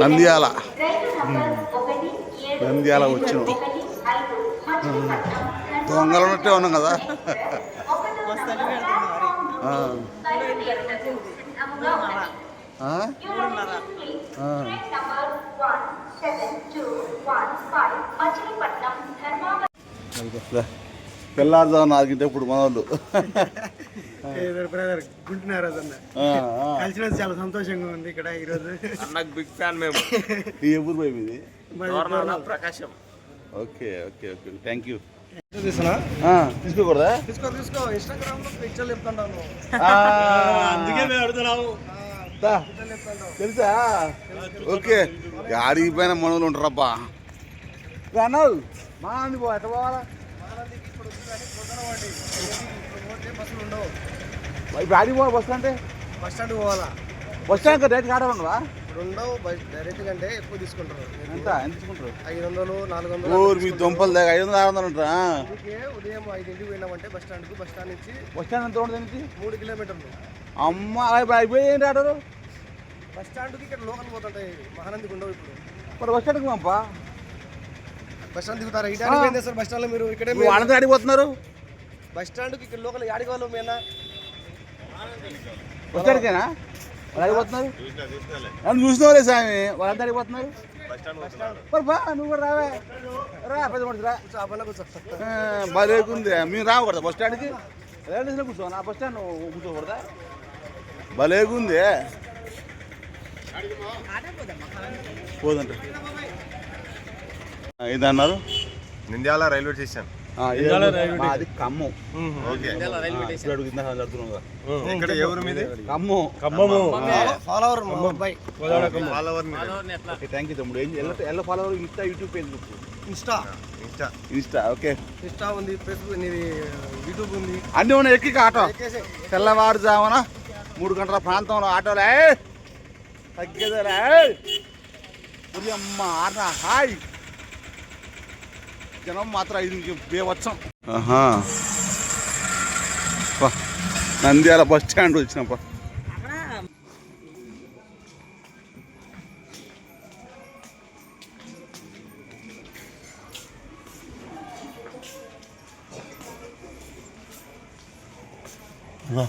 నంద్యాల. నంద్యాల వచ్చిన. దొంగలు ఉన్నట్టే ఉన్నాం కదా. తెల్లారుజాము నాలుగింటే ఇప్పుడు మనోళ్ళు. బ్రదర్ గుంటున్నారు అదన్న. ఆ, ఆ. కలిసినందుకు చాలా సంతోషంగా ఉంది ఇక్కడ ఈరోజు. అన్నకు బిగ్ ఫ్యాన్ మేము. ఈ ఎప్పుడు పోయి ఇది? Prakasam. Okay okay okay. Thank you తీసుకోకూడదా? తీసుకో తీసుకో. ఇన్స్టాగ్రామ్లో పిక్చర్లు చెప్తున్నాను ఆ. మేము అడుగుతున్నాము. తెలుసా? ఓకే. ఆడికి పైన మనవులు ఉంటారబ్బా. అన్నావు మా అంది పో ఎట్ట పోవాలా? ఇప్పుడు ఇప్పుడు ఆడికి పోవాలి బస్ అంటే బస్ స్టాండ్ పోవాలా? బస్ స్టాండ్ ఇప్పుడు ఉండవు బస్ డైరెక్ట్ కంటే ఎక్కువ తీసుకుంటారు. ఎంత? ఎంత తీసుకుంటారు? ఐదు వందలు నాలుగు వందలు ఊరు మీ దుంపలు దాకా ఐదు వందలు ఆరు వందలు ఉంటారా? అందుకే ఉదయం ఐదింటికి పోయినామంటే బస్ స్టాండ్కు బస్ స్టాండ్ నుంచి బస్ స్టాండ్ ఎంత ఉంటుంది దీనికి? మూడు కిలోమీటర్లు. అమ్మ ఇప్పుడు అయిపోయి ఏంటి ఆటోలు? బస్ స్టాండ్కి ఇక్కడ లోకల్ పోతుంటాయి. మహానందికి ఉండవు ఇప్పుడు. మరి బస్ స్టాండ్కి పంపా బస్ స్టాండ్ దిగుతారా. ఏం చేస్తారు? బస్ స్టాండ్లో మీరు ఇక్కడే నువ్వు అనంత అడిగిపోతున్నారు బస్ స్టాండ్కి ఇక్కడ లోకల్ యాడికి వాళ్ళు మేనా బస్ స్టాండ్కేనా వాళ్ళు అడిగిపోతున్నారు నన్ను చూసినవారే స్వామి. వాళ్ళంతా అడిగిపోతున్నారు మరి బా నువ్వు కూడా రావే. రా పెద్ద మనిషి రా. కూర్చో ఆ మేము రాకూడదా బస్ స్టాండ్కి? రైల్వే కూర్చో నా బస్ స్టాండ్ కూర్చోకూడదా? భలేగుంది పోదంట. ఇది అన్నారు నింద్యాల రైల్వే స్టేషన్. అడుగుతున్నావు కదా. ఇక్కడ ఎవరు మీది? ఫాలోవర్ ఫాలోవర్ థ్యాంక్ యూ తమ్ముడు. ఎల్ల follower insta YouTube Facebook insta. Insta. Insta okay. Insta ఉంది ఫేస్బుక్ యూట్యూబ్ ఉంది. అన్నీ ఉన్నాయి ఎక్కి ఆటో. తెల్లవారుజామున మూడు గంటల ప్రాంతంలో ఆటోలే. తగ్గేదేలే. ఉరి అమ్మ ఆట హాయ్! జనం మాత్రం ఐదు బేవచ్చం నంద్యాల బస్ స్టాండ్ వచ్చినప్ప.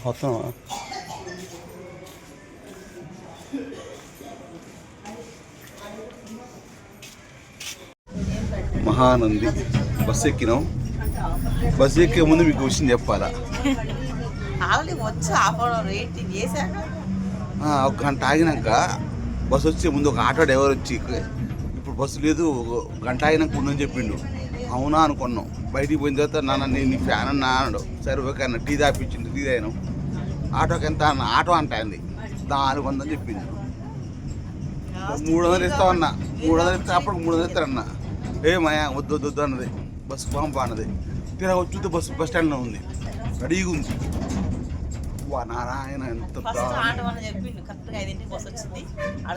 వస్తావా మహానంది. బస్ ఎక్కినాం. బస్ ఎక్కే ముందు మీకు విషయం చెప్పాలా? ఒక గంట ఆగినాక బస్ వచ్చే ముందు ఒక ఆటో డ్రైవర్ వచ్చి ఇప్పుడు బస్సు లేదు ఒక గంట ఆగినాక ఉందని చెప్పిండు. అవునా? అనుకున్నాం. బయటికి పోయిన తర్వాత నాన్న నేను నీ ఫ్యాన్ అన్నా అన్నాడు. సరే ఓకే అన్న టీ తాపించిండు టీ తాగినాం. ఆటోకి ఎంత? అన్న. ఆటో అంట అంది. నాలుగు వందలు చెప్పింది మూడు వందలు ఇస్తామన్నా మూడు వందలు ఇస్తే అప్పుడు మూడు వందలు ఇస్తారన్న. ఏమయ్యా వద్దు వద్దు వద్దు అన్నది. బస్సు పంప అన్నది తీరా వచ్చి బస్సు బస్ స్టాండ్లో ఉంది. రెడీగా ఉంది. వా నారాయణ ఎంత ఫస్ట్ దారుణం. ఆటో అని చెప్పిండు కరెక్ట్గా ఐదింటికి బస్ వచ్చింది. ఆడ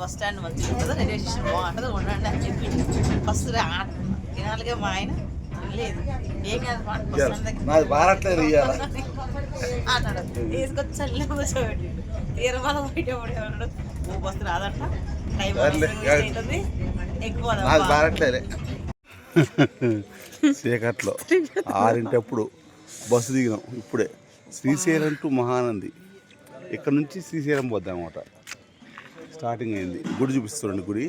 బస్ స్టాండ్ మంచిగా ఉంటుందో? రైల్వే స్టేషన్ బాగుంటుందో? ఉండండి అని చెప్పిండు. ఫస్ట్ తినాలిగా మా ఆయన. లేదు ఏం కాదు నాది బారట్లేదు తీసుకొచ్చి చల్లి తీరమాల బయట పడేవాడు. ఓ బస్సు రాదంట. టైం ఉంటుంది నాది బారట్లేదే చీకట్లో ఆరింటప్పుడు బస్సు దిగినాం ఇప్పుడే. శ్రీశైలం టు మహానంది. ఇక్కడ నుంచి శ్రీశైలం పోద్దాం అన్నమాట స్టార్టింగ్ అయింది. గుడి చూపిస్తుండండి గుడి.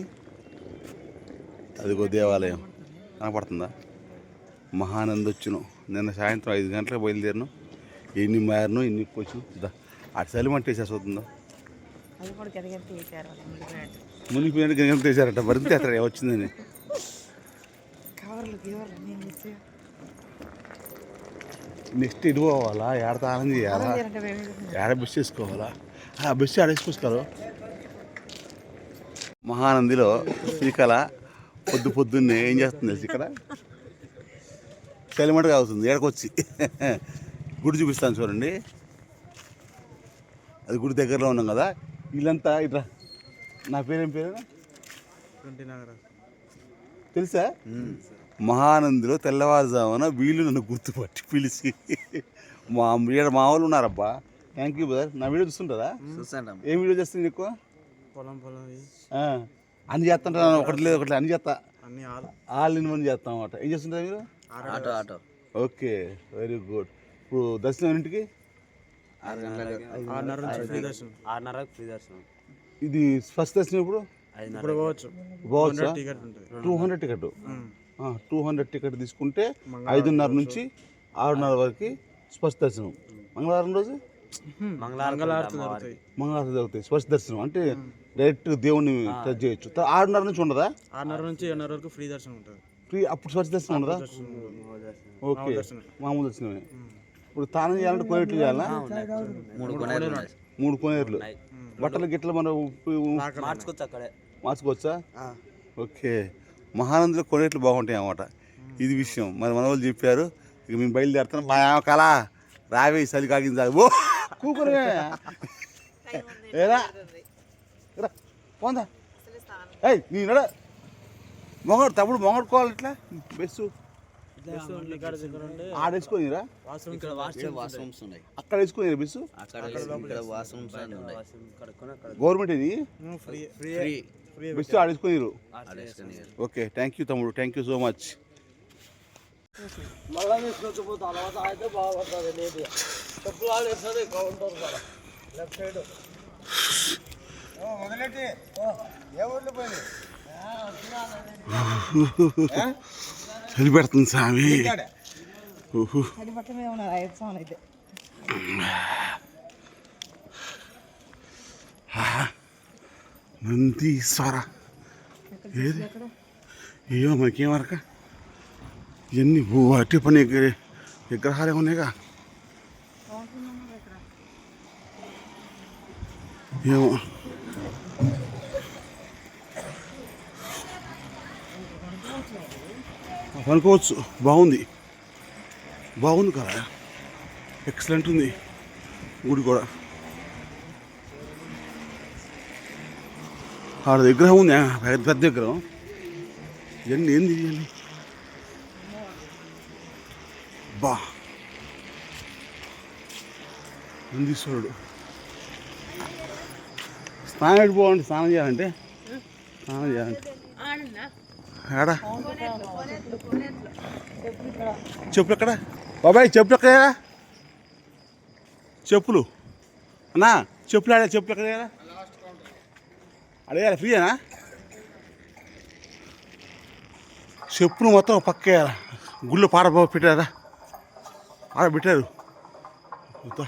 అదిగో దేవాలయం. కనపడుతుందా? మహానంది వచ్చినాం. నిన్న సాయంత్రం ఐదు గంటలకు బయలుదేరినాం. ఎన్ని మారినో ఎన్ని దా అటు చలి మంట వేసేస్తుందా అది కూడా మునిగిపోయినట్టు గంగలు తీశారట. మరింత వచ్చిందని. నెక్స్ట్ ఇటు పోవాలా ఏడ తాళం చేయాలా? ఏడ బస్ చేసుకోవాలా? ఆ బస్ ఆడేసుకొస్తారు మహానందిలో శ్రీకళ పొద్దు పొద్దున్నే ఏం చేస్తుంది ఇక్కడ చలిమంటగా అవుతుంది ఏడకొచ్చి. గుడి చూపిస్తాను చూడండి. అది గుడి దగ్గరలో ఉన్నాం కదా. వీళ్ళంతా ఇట్లా నా పేరేం పేరు? తెలుసా? మహానందిలో తెల్లవారుజామున వీళ్ళు నన్ను గుర్తుపట్టి పిలిచి మా ఈడ మా వాళ్ళు ఉన్నారబ్బా. థ్యాంక్ యూ బ్రదర్ నా వీడియో చూస్తుంటారా? ఏం వీడియో చేస్తుంది ఎక్కువ పొలం పొలం అన్ని చేస్తుంటాను ఒకటి లేదు ఒకటి అన్ని చేస్తా. అన్ని ఆల్. ఇన్ వన్ చేస్తాం అన్నమాట. ఏం చేస్తుంటారు మీరు? Auto auto okay very good. ఇప్పుడు దర్శనం ఇంటికి ఆరున్నర ఫ్రీ దర్శనం. ఆరున్నరకు ఫ్రీ దర్శనం. ఇది ఫస్ట్ దర్శనం ఇప్పుడు? ఇప్పుడు పోవచ్చు. పోవచ్చా? టికెట్ ఉంటుంది. Two hundred ticket. Um. Two hundred ticket తీసుకుంటే ఐదున్నర నుంచి ఆరున్నర వరకు స్పష్ట దర్శనం. మంగళవారం రోజు? జరుగుతాయి. మంగళవారం జరుగుతాయి స్పష్ట దర్శనం. అంటే డైరెక్ట్ దేవుణ్ణి టచ్ చేయొచ్చు. ఆరున్నర నుంచి ఉండదా? ఆరున్నర నుంచి ఏడున్నర వరకు ఫ్రీ దర్శనం ఉంటుంది. ఫ్రీ అప్పుడు స్పష్ట దర్శనం ఉండదా. ఓకే దర్శనం. మామూలు దర్శనమే. ఇప్పుడు తానం చేయాలంటే కోనేట్లు చేయాలా? మూడు కొనేరు మూడు కోనేర్లు. బట్టలు గిట్టలు మన మార్చుకోవచ్చు అక్కడే. మార్చుకోవచ్చా? ఓకే. మహానందులో కొనేట్లు బాగుంటాయి అన్నమాట ఇది విషయం. మరి మన వాళ్ళు చెప్పారు ఇక మేము బయలుదేరుతాం మా ఆమె కళ రావే చలి కాగింది ఓ! కూకురే. ఏరా? పోందా. ఏయ్ నీ నడ. మొగడు తప్పుడు మొగడుకోవాలి ఇట్లా? బెస్సు. ఇక్కడ వాష్రూమ్స్ ఉన్నాయి. అక్కడ వేసుకొని బెస్సు. అక్కడ ఇక్కడ వాష్రూమ్స్ అన్ని ఉన్నాయి. గవర్నమెంట్ ఇది free free okay thank you తమ్ముడు థ్యాంక్ యూ సో మచ్ మళ్ళా తీసుకొచ్చిపోతే తర్వాత అయితే బాగుపడుతుంది లేదు. చెప్పులు ఆడేస్తుంది కౌంటర్ కూడా లెఫ్ట్ సైడ్ మొదలెట్టి ఏ ఊర్లో పోయింది చలి పెడుతుంది స్వామి ఊహు. నందీశ్వర ఏది అయ్యో మనకేం వరక ఇవన్నీ భూ అట్టి పని విగ్ర- విగ్రహాలే ఉన్నాయిగా ఏమో అనుకోవచ్చు. బాగుంది. బాగుంది కదా? ఎక్సలెంట్ ఉంది. గుడి కూడా. ఆడ విగ్రహం ఉంది. పెద్ద పెద్ద విగ్రహం. ఇవన్నీ ఏంది ఇవన్నీ? బా. నందీశ్వరుడు. స్నానం ఎటు స్నానం చేయాలంటే? స్నానం చేయాలంటే. ఆడా చెప్పులు ఎక్కడ? బాబాయ్ చెప్పులు ఎక్కడ చెప్పులు. అన్నా చెప్పులు ఆడ చెప్పులు ఎక్కడ అడగాలి ఫ్రీయేనా? చెప్పులు మొత్తం పక్క వేయాలా గుళ్ళు పాడ పెట్టారా? ఆడ పెట్టారు. మొత్తం.